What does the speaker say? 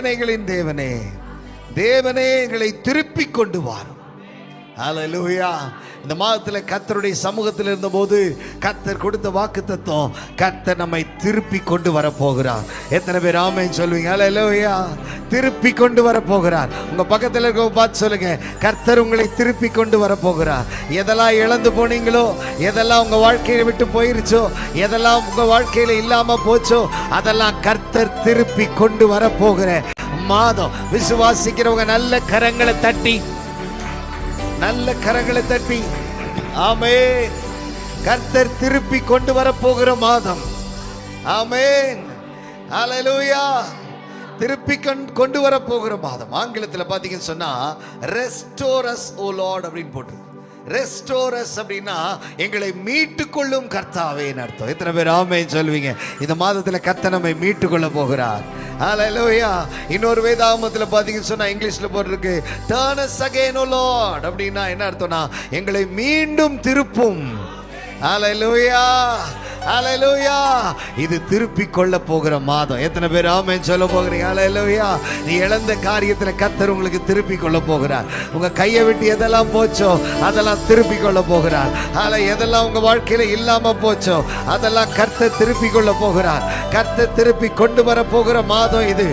சேனைகளின் தேவனே தேவனே எங்களை திருப்பி கொண்டு வாரும். ஹalleluya இந்த மாதத்தில் கர்த்தருடைய சமூகத்தில் இருந்தபோது கர்த்தர் கொடுத்த வாக்கு தத்துவம் கர்த்தர் நம்மை திருப்பி கொண்டு வரப்போகிறார். எத்தனை பேர் ஆமென் சொல்லுவீங்க ஹalleluya திருப்பி கொண்டு வரப்போகிறார். உங்கள் பக்கத்தில் இருக்க பார்த்து சொல்லுங்க. கர்த்தர் உங்களை திருப்பி கொண்டு வரப்போகிறார். எதெல்லாம் இழந்து போனீங்களோ எதெல்லாம் உங்கள் வாழ்க்கையை விட்டு போயிருச்சோ எதெல்லாம் உங்கள் வாழ்க்கையில் இல்லாமல் போச்சோ அதெல்லாம் கர்த்தர் திருப்பி கொண்டு வர போகிற மாதம். விசுவாசிக்கிறவங்க நல்ல கரங்களை தட்டி நல்ல கரங்களை தட்டி ஆமே கர்த்தர் திருப்பி கொண்டு வர போகிற மாதம். ஆமேன். அலலூயா திருப்பி கொண்டு கொண்டு வர போகிற மாதம். ஆங்கிலத்தில் பார்த்தீங்கன்னு சொன்னா ரெஸ்டோரஸ் ஓ லார்ட் அப்படின்னு போட்டு ரெஸ்டோரஸ் அப்படின்னா எங்களை மீட்டு கொள்ளும் கர்த்தாவேன்னு அர்த்தம். எத்தனை பேர் ஆமைன்னு சொல்லுவீங்க இந்த மாதத்தில் கர்த்த நம்மை மீட்டு கொள்ள போகிறார். ஹalleluya இன்னொரு வேதாகமத்தில் பார்த்தீங்கன்னு சொன்னா இங்கிலீஷ்ல போட்டிருக்கு turn us again O lord அப்படின்னா என்ன அர்த்தம்னா எங்களை மீண்டும் திருப்பும். ஹalleluya அலையலூயா இது திருப்பி கொள்ள போகிற மாதம். எத்தனை பேர் ஆமேன் சொல்ல போகிறீங்க? அலையலூயா நீ இழந்த காரியத்துல கர்த்தர் உங்களுக்கு திருப்பி கொள்ள போகிறார். உங்க கையை விட்டு எதெல்லாம் போச்சோ அதெல்லாம் திருப்பி கொள்ள போகிறார். அல எதெல்லாம் உங்க வாழ்க்கையில இல்லாம போச்சோ அதெல்லாம் கர்த்தர் திருப்பி கொள்ள போகிறார். கர்த்தர் திருப்பி கொண்டு வர போகிற மாதம் இது.